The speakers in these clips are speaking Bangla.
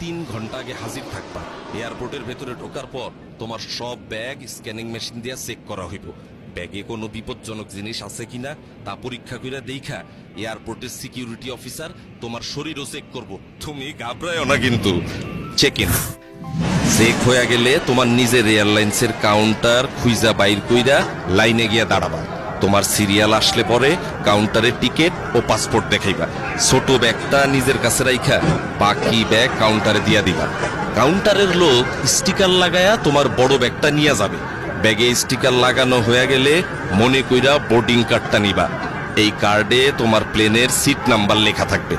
তিন ঘণ্টা আগে হাজির থাকবা। এয়ারপোর্টের ভেতরে ঢোকার পর তোমার সব ব্যাগ, স্ক্যানিং মেশিন দিয়ে চেক করা হইব। ব্যাগে কোনো বিপজ্জনক জিনিস আছে কিনা তা পরীক্ষা করে দেখা এয়ারপোর্টের সিকিউরিটি অফিসার তোমার শরীরও চেক করব। তুমি ঘাবড়ায়ও না কিন্তু। চেক ইন চেক হয়ে গেলে তোমার নিজের এয়ারলাইন্সের কাউন্টার খুইজা বাইর কইরা লাইনে গিয়া দাঁড়াবা। তোমার সিরিয়াল আসলে পরে কাউন্টারে টিকিট ও পাসপোর্ট দেখাইবা। ছোট ব্যাগটা নিজের কাছে রাইখা, বাকি ব্যাগ কাউন্টারে দিয়া দিবা। কাউন্টারের লোক স্টিকার লাগায়া তোমার বড় ব্যাগটা নিয়ে যাবে। ব্যাগে স্টিকার লাগানো হয়ে গেলে মনে কইরা বোর্ডিং কার্ডটা নিবা। এই কার্ডে তোমার প্লেনের সিট নাম্বার লেখা থাকবে।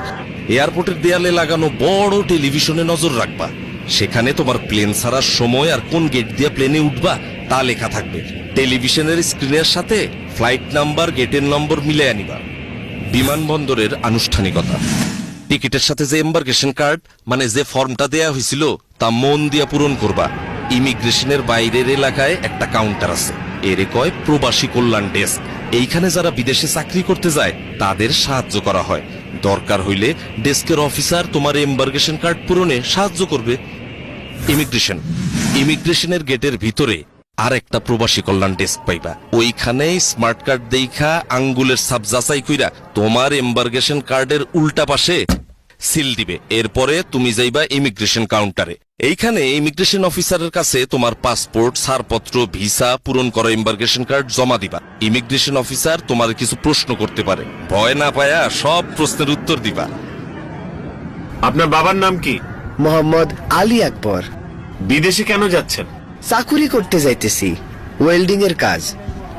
এয়ারপোর্টের দেয়ালে লাগানো বড় টেলিভিশনে নজর রাখবা। সেখানে তোমার প্লেন ছাড়ার সময় আর কোন গেট দিয়ে প্লেনে উঠবা তা লেখা থাকবে। টেলিভিশনের স্ক্রিনের সাথে ফ্লাইট নাম্বার, গেটের নম্বর মিলে আনিবা বিমানবন্দরের আনুষ্ঠানিকতা। টিকিটের সাথে যে এম্বার্কেশন কার্ড মানে যে ফর্মটা দেয়া হয়েছিল, তা মন দিয়া পূরণ করবা। ইমিগ্রেশনের বাইরের এলাকায় একটা কাউন্টার আছে। এরে কয় প্রবাসী কল্যাণ ডেস্ক। এইখানে যারা বিদেশে চাকরি করতে যায়, তাদের সাহায্য করা হয়। দরকার হইলে ডেস্কের অফিসার তোমার এম্বার্কেশন কার্ড পূরণে সাহায্য করবে। ইমিগ্রেশন। ইমিগ্রেশনের গেটের ভিতরে আর একটা প্রবাসী কল্যাণ ডেস্ক পাইবা। ওইখানে স্মার্ট কার্ড দেইখা আঙ্গুলের সাব যাচাই কইরা তোমার এম্বার্গেশন কার্ডের উল্টা পাশে সিল দিবে। এরপরে তুমি যাইবা ইমিগ্রেশন কাউন্টারে। এইখানে ইমিগ্রেশন অফিসারের কাছে তোমার পাসপোর্ট ছাড়পত্র ভিসা পূরণ করা এম্বার্গেশন কার্ড জমা দিবা। ইমিগ্রেশন অফিসার তোমার কিছু প্রশ্ন করতে পারে। ভয় না পায়া সব প্রশ্নের উত্তর দিবা। আপনার বাবার নাম কি? মোহাম্মদ আলী আকবর। বিদেশে কেন যাচ্ছেন? চাকুরি করতে যাইতেছি। ওয়েল্ডিং এর কাজ।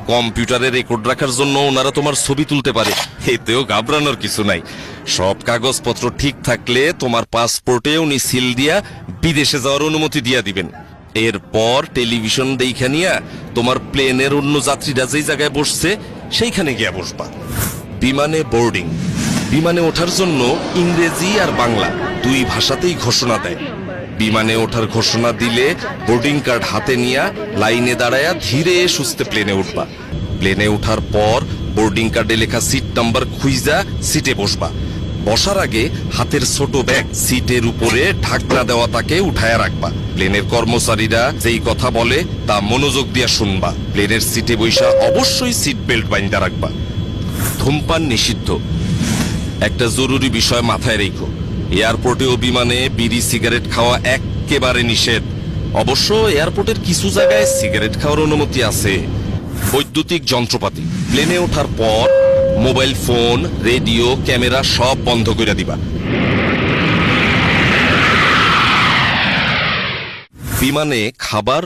কম্পিউটারে রেকর্ড রাখার জন্য ওনারা তোমার ছবি তুলতে পারে। এতেও ঘাবড়ানোর কিছু নাই। সব কাগজপত্র ঠিক থাকলে তোমার পাসপোর্টে উনি সিল দিয়া বিদেশে যাওয়ার অনুমতি দিয়া দিবেন। এরপর টেলিভিশন দেখা নিয়া তোমার প্লেনের অন্য যাত্রীরা যেই জায়গায় বসছে, সেইখানে গিয়া বসবা। বিমানে বোর্ডিং। বিমানে ওঠার জন্য ইংরেজি আর বাংলা দুই ভাষাতেই ঘোষণা দেয়। বিমানে ওঠার ঘোষণা দিলে বোর্ডিং কার্ড হাতে নিয়া লাইনে দাঁড়ায়া ধীরে সুস্থে প্লেনে উঠবা। প্লেনে ওঠার পর বোর্ডিং কার্ডে লেখা সিট নাম্বার খুইজা সিটে বসবা। বসার আগে হাতের ছোট ব্যাগ সিটের উপরে ঢাকনা দেওয়া তাকে উঠায়া রাখবা। প্লেনের কর্মচারীরা যেই কথা বলে তা মনোযোগ দিয়া শুনবা। প্লেনের সিটে বৈশা অবশ্যই সিট বেল্ট বাইন্দা রাখবা। ধূমপান নিষিদ্ধ। একটা জরুরি বিষয় মাথায় রেখো। এয়ারপোর্টে ও বিমানে বিড়ি সিগারেট খাওয়া একেবারে নিষেধ। অবশ্য এয়ারপোর্টের কিছু জায়গায় সিগারেট খাওয়ার অনুমতি আছে। বৈদ্যুতিক যন্ত্রপাতি, প্লেনে ওঠার পর মোবাইল ফোন, রেডিও, ক্যামেরা সব বন্ধ করে দিবা। বিমানে খাবার